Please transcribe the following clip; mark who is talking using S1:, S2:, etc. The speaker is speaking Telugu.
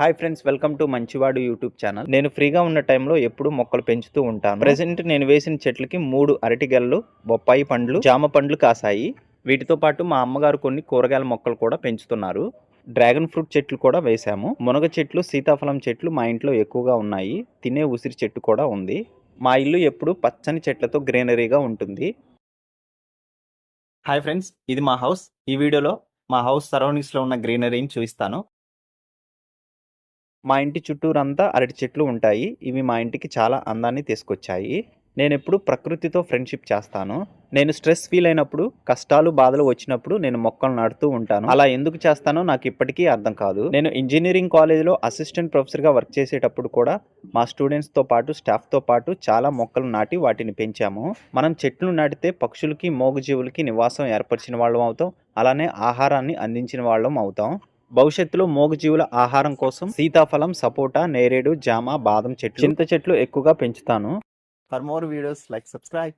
S1: Hi friends welcome to Manchivadu YouTube channel నేను ఫ్రీగా ఉన్న టైంలో ఎప్పుడు మొక్కలు పెంచుతూ ఉంటాను. ప్రజెంట్ నేను వేసిన చెట్లకి మూడు అరటిగల్లు బొప్పాయి పండ్లు జామ పండ్లు కాసాయి. వీటితో పాటు మా అమ్మగారు కొన్ని కూరగాయల మొక్కలు కూడా పెంచుతున్నారు. డ్రాగన్ ఫ్రూట్ చెట్లు కూడా వేశాము. మునగ చెట్లు సీతాఫలం చెట్లు మా ఇంట్లో ఎక్కువగా ఉన్నాయి. తినే ఉసిరి చెట్టు కూడా ఉంది. మా ఇల్లు ఎప్పుడు పచ్చని చెట్లతో గ్రీనరీగా ఉంటుంది. హాయ్ ఫ్రెండ్స్ ఇది మా హౌస్ ఈ వీడియోలో మా హౌస్ సరౌండింగ్స్లో ఉన్న గ్రీనరీని చూపిస్తాను. మా ఇంటి చుట్టూరంతా అరటి చెట్లు ఉంటాయి. ఇవి మా ఇంటికి చాలా అందాన్ని తీసుకొచ్చాయి. నేను ఎప్పుడు ప్రకృతితో ఫ్రెండ్షిప్ చేస్తాను. నేను స్ట్రెస్ ఫీల్ అయినప్పుడు కష్టాలు బాధలు వచ్చినప్పుడు నేను మొక్కలు నాటుతూ ఉంటాను. అలా ఎందుకు చేస్తానో నాకు ఇప్పటికీ అర్థం కాదు. నేను ఇంజనీరింగ్ కాలేజీలో అసిస్టెంట్ ప్రొఫెసర్గా వర్క్ చేసేటప్పుడు కూడా మా స్టూడెంట్స్తో పాటు స్టాఫ్తో పాటు చాలా మొక్కలు నాటి వాటిని పెంచాము. మనం చెట్లు నాటితే పక్షులకి మోగజీవులకి నివాసం ఏర్పరిచిన వాళ్ళం అవుతాం. అలానే ఆహారాన్ని అందించిన వాళ్ళం అవుతాం. భవిష్యత్తులో మోగజీవుల ఆహారం కోసం సీతాఫలం సపోటా నేరేడు జామ బాదం చెట్లు చింత చెట్లు ఎక్కువగా పెంచుతాను. For more videos like subscribe